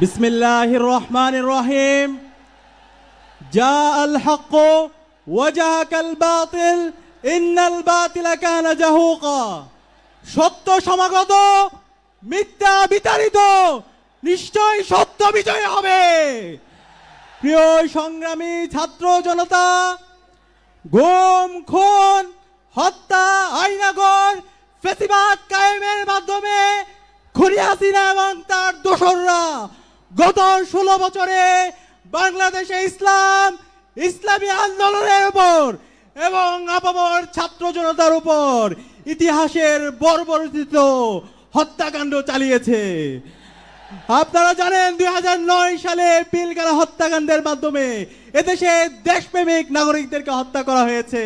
বিসমিল্লাহির রহমানির রহিম। যা আল হক ওয়াজাহাকাল বাতিল, ইন্নাল বাতিলা কানা জাহুকা। সত্য সমাগত, মিথ্যা বিতাড়িত, নিশ্চয় সত্য বিজয় হবে। প্রিয় সংগ্রামী ছাত্র জনতা, গোম, খুন, হত্যা আইনাগর প্রতিবাদ কায়েমের মাধ্যমে খুনি হাসিনা এবং তার দোসররা গত ষোলো বছরে বাংলাদেশে ইসলাম, ইসলামী আন্দোলনের উপর এবং আপামর ছাত্র জনতার উপর ইতিহাসের বর্বরচিত হত্যাকাণ্ড চালিয়েছে। আপনারা জানেন দুই হাজার নয় সালে পিলগালা হত্যাকাণ্ডের মাধ্যমে এদেশে দেশপ্রেমিক নাগরিকদেরকে হত্যা করা হয়েছে।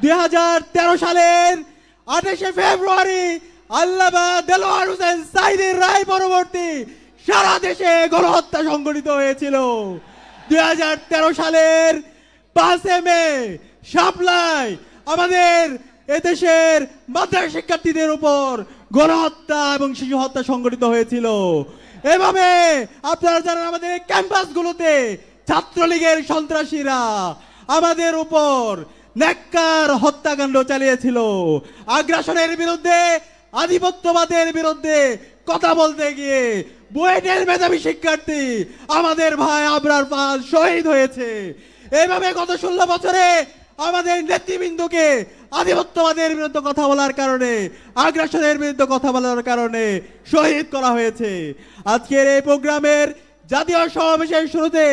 দুই হাজার তেরো সালের আঠাশে ফেব্রুয়ারি আল্লামা দেলোয়ার হোসেন সাইদের রায় পরবর্তী সারা দেশে গণহত্যা সংঘটিত হয়েছিল। দুই হাজার তেরো সালের পাঁচে মে সাপ্লাই আমাদের এদেশের মাদ্রাসা শিক্ষার্থীদের উপর গণহত্যা এবং শিশু হত্যা সংঘটিত হয়েছিল। এভাবে আপনারা জানেন আমাদের ক্যাম্পাসগুলোতে ছাত্রলীগের সন্ত্রাসীরা আমাদের উপর নেককার হত্যাকাণ্ড চালিয়েছিল। আগ্রাসনের বিরুদ্ধে আধিপত্যবাদের বিরুদ্ধে কথা বলতে গিয়ে বুয়েটের মেধাবী শিক্ষার্থী আমাদের ভাই আবরার পাল শহীদ হয়েছে। এইভাবে গত ষোলো বছরে আমাদের নেতৃবৃন্দকে আধিপত্যবাদের বিরুদ্ধে কথা বলার কারণে, আগ্রাসনের বিরুদ্ধে কথা বলার কারণে শহীদ করা হয়েছে। আজকের এই প্রোগ্রামের জাতীয় সমাবেশের শুরুতে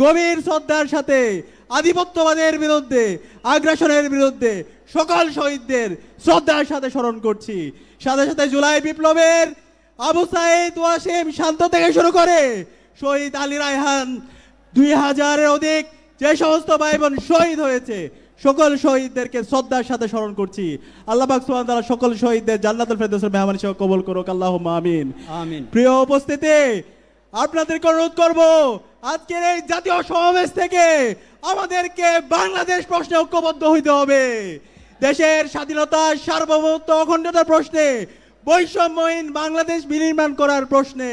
গভীর শ্রদ্ধার সাথে আধিপত্যবাদের বিরুদ্ধে আগ্রাসনের বিরুদ্ধে সকল শহীদদের শ্রদ্ধার সাথে স্মরণ করছি। সাথে সাথে জুলাই বিপ্লবের আবু সাইদ ওয়াসিম শান্ত থেকে শুরু করে শহীদ আলী রায়হান দুই হাজারের অধিক যে সমস্ত ভাই বোন শহীদ হয়েছে সকল শহীদদেরকে শ্রদ্ধার সাথে স্মরণ করছি। আল্লাহ পাক ওয়া তাআলা সকল শহীদদের জান্নাতুল ফেরদৌসের মেহমান হিসেবে কবুল করুক। আল্লাহুম্মা আমিন। আমিন। প্রিয় উপস্থিতি আপনাদেরকে অনুরোধ করব, আজকের এই জাতীয় সমাবেশ থেকে আমাদেরকে বাংলাদেশ প্রশ্নে ঐক্যবদ্ধ হইতে হবে। দেশের স্বাধীনতা সার্বভৌমত্ব অখণ্ডতার প্রশ্নে, বৈষম্যহীন বাংলাদেশ বিনির্মাণ করার প্রশ্নে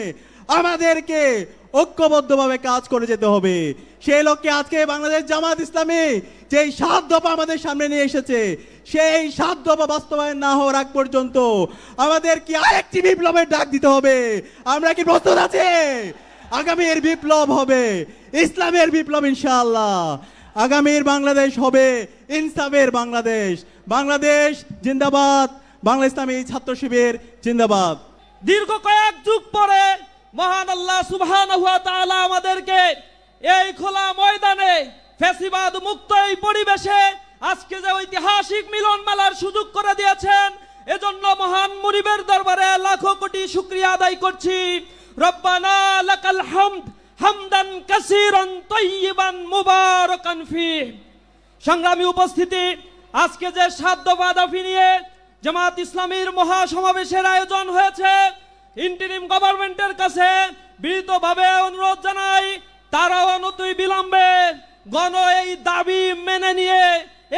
আমাদেরকে ঐক্যবদ্ধভাবে কাজ করে যেতে হবে। সেই লক্ষ্যে আজকে বাংলাদেশ জামাত ইসলামী যেই সাত দফা আমাদের সামনে নিয়ে এসেছে, সেই সাত দফা বাস্তবায়ন না হওয়ার আগ পর্যন্ত আমাদের কি আরেকটি বিপ্লবের ডাক দিতে হবে। আমরা কি প্রস্তুত আছে? আগামীর বিপ্লব হবে, ইসলামের বিপ্লব ইনশাআল্লাহ। আগামীর বাংলাদেশ হবে ইনসাফের বাংলাদেশ। বাংলাদেশ জিন্দাবাদ, বাংলা ইসলামী ছাত্র শিবির জিন্দাবাদ। দীর্ঘ কয়েক যুগ পরে মহান আল্লাহ সুবহানাহু ওয়া আমাদেরকে এই খোলা ময়দানে ফেসিবাদ মুক্ত এই পরিবেশে আজকে যে ঐতিহাসিক মিলন মেলার সুযোগ করে দিয়েছেন, এজন্য মহান মুরিবের দরবারে লাখো কোটি শুক্রিয়া আদায় করছি। রব্বানা লাকাল হামদ হামদান কাসীরান তাইয়িবান মুবারাকান ফিহ। সংগ্রামী উপস্থিতি, আজকে যে সাধ্য বাদাফি নিয়ে জামাত ইসলামীর মহাসমাবেশের আয়োজন হয়েছে ইন্টারিম গভর্নমেন্টের কাছে বিহিতভাবে অনুরোধ জানাই, তারাও অনতই বিলম্বে গণ এই দাবি মেনে নিয়ে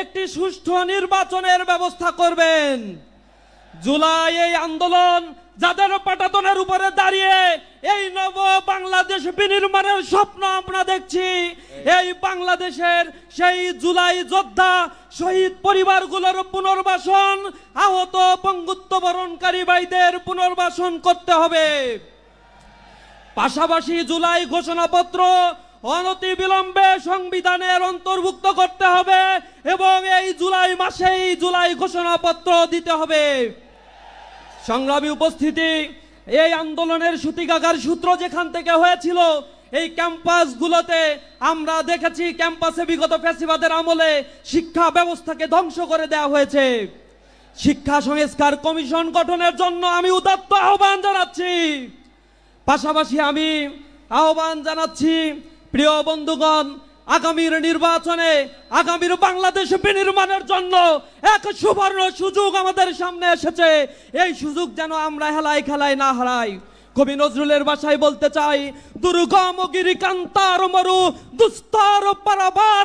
একটি সুষ্ঠু নির্বাচনের ব্যবস্থা করবেন। জুলাই এই আন্দোলন যাদের পাটাতনের উপরে দাঁড়িয়ে এই নব বাংলাদেশ বিনির্মাণের স্বপ্ন আমরা দেখছি, এই বাংলাদেশের সেই জুলাই যোদ্ধা শহীদ পরিবারগুলোর পুনর্বাসন, আহত পঙ্গুত্ব বরণকারী ভাইদের পুনর্বাসন করতে হবে। পাশাপাশি জুলাই ঘোষণাপত্র অনতি বিলম্বে সংবিধানের অন্তর্ভুক্ত করতে হবে এই জুলাই মাসেই জুলাই ঘোষণাপত্র দিতে হবে। সংগ্রামী উপস্থিতি, এই আন্দোলনের সুতিকাগার সূত্র যেখান থেকে হয়েছিল, এই ক্যাম্পাসগুলোতে আমরা দেখেছি ক্যাম্পাসে বিগত ফ্যাসিবাদের আমলে শিক্ষা ব্যবস্থাকে ধ্বংস করে দেওয়া হয়েছে। শিক্ষা সংস্কার কমিশন গঠনের জন্য আমি উদাত্ত আহ্বান জানাচ্ছি। পাশাপাশি আমি আহ্বান জানাচ্ছি প্রিয় বন্ধুগণ আগামীর নির্বাচনে, আগামীর বাংলাদেশ বিনির্মাণের জন্য এক সুবর্ণ সুযোগ আমাদের সামনে এসেছে। এই সুযোগ যেন আমরা হেলাই খেলায় না হারাই। কবি নজরুলের ভাষায় বলতে চাই, দুর্গম গিরি কান্তার মরু, দুস্তর পারাবার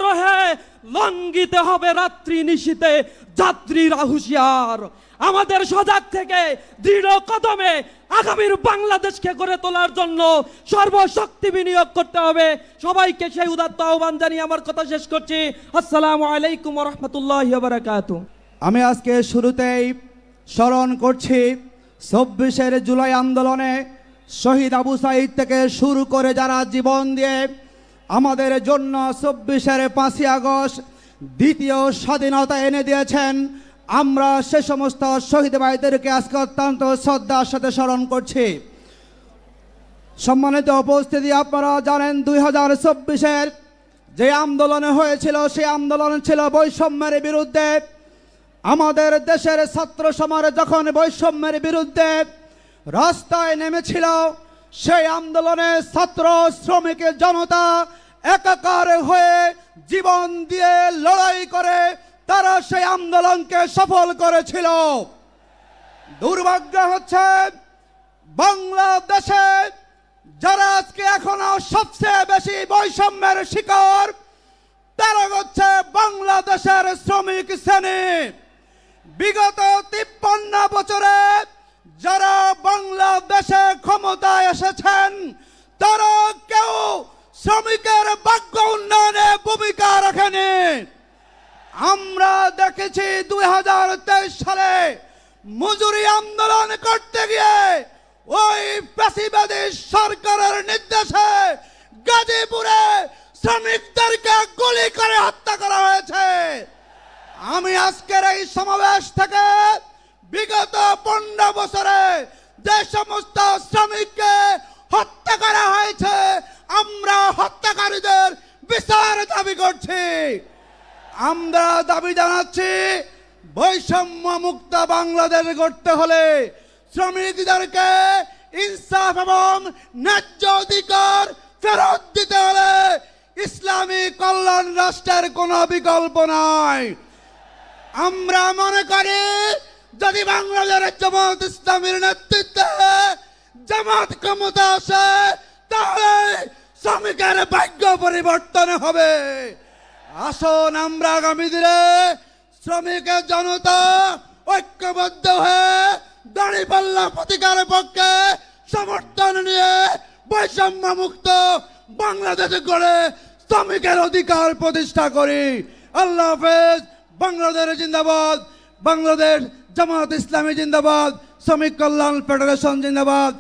লঙ্ঘিতে হবে রাত্রি নিশীতে যাত্রীরা হুঁশিয়ার। আমাদের সজাগ থেকে দৃঢ় কদমে আগামীর বাংলাদেশকে গড়ে তোলার জন্য সর্বশক্তি বিনিয়োগ করতে হবে। সবাইকে সেই উদাত্ত আহ্বান জানিয়ে আমার কথা শেষ করছি। আসসালামু আলাইকুম রহমতুল্লাহ বারাকাতু আমি আজকে শুরুতেই স্মরণ করছি, চব্বিশের জুলাই আন্দোলনে শহীদ আবু সাইদ থেকে শুরু করে যারা জীবন দিয়ে আমাদের জন্য চব্বিশের পাঁচই আগস্ট দ্বিতীয় স্বাধীনতা এনে দিয়েছেন। আমরা সে সমস্ত শহীদ ভাইদেরকে আজকে অত্যন্ত শ্রদ্ধার সাথে স্মরণ করছি। সম্মানিত উপস্থিতি, আপনারা জানেন দুই হাজার চব্বিশের যে আন্দোলন হয়েছিল, সেই আন্দোলন ছিল বৈষম্যের বিরুদ্ধে। আমাদের দেশের ছাত্র সমাজ যখন বৈষম্যের বিরুদ্ধে রাস্তায় নেমেছিল, সেই আন্দোলনে ছাত্র, শ্রমিক, জনতা একাকার হয়ে জীবন দিয়ে লড়াই করে তারা সেই আন্দোলনকে সফল করেছিল। দুর্ভাগ্য হচ্ছে বাংলাদেশে যারা আজকে এখনও সবচেয়ে বেশি বৈষম্যের শিকার তারা হচ্ছে বাংলাদেশের শ্রমিক শ্রেণি। বিগত তিপ্পান্ন বছরে যারা বাংলাদেশে ক্ষমতায় এসেছেন, তারা কেউ শ্রমিকের দেখেছি দুই হাজার তেইশ সালে মজুরি আন্দোলন করতে গিয়ে ওই পেশিবাদী সরকারের নির্দেশে গাজীপুরে শ্রমিকদেরকে গুলি করে হত্যা করা হয়েছে। আমি আজকের এই সমাবেশ থেকে বিগত পনেরো বছরে যে সমস্ত শ্রমিককে হত্যা করা হয়েছে, আমরা হত্যাকারীদের বিচার দাবি করছি। আমরা দাবি জানাচ্ছি বৈষম্য মুক্ত বাংলাদেশ গড়তে হলে শ্রমিকদেরকে ইনসাফ এবং ন্যায্য অধিকার ফেরত দিতে হলে ইসলামী কল্যাণ রাষ্ট্রের কোনো বিকল্প নাই। আমরা মনে করি, যদি বাংলাদেশের জামাত ইসলামের নেতৃত্বে জামাত ক্ষমতা আসে, তাহলে শ্রমিকের ভাগ্য পরিবর্তন হবে। আসুন আমরা আগামী দিনে শ্রমিকের জনতা ঐক্যবদ্ধ হয়ে দাঁড়িপাল্লা প্রতিকারের পক্ষে সমর্থন নিয়ে বৈষম্য মুক্ত বাংলাদেশ গড়ে শ্রমিকের অধিকার প্রতিষ্ঠা করি। আল্লাহ হাফেজ, বাংলাদেশ জিন্দাবাদ, বাংলাদেশ জামাত ইসলামী জিন্দাবাদ, শ্রমিক কল্যাণ ফেডারেশন জিন্দাবাদ।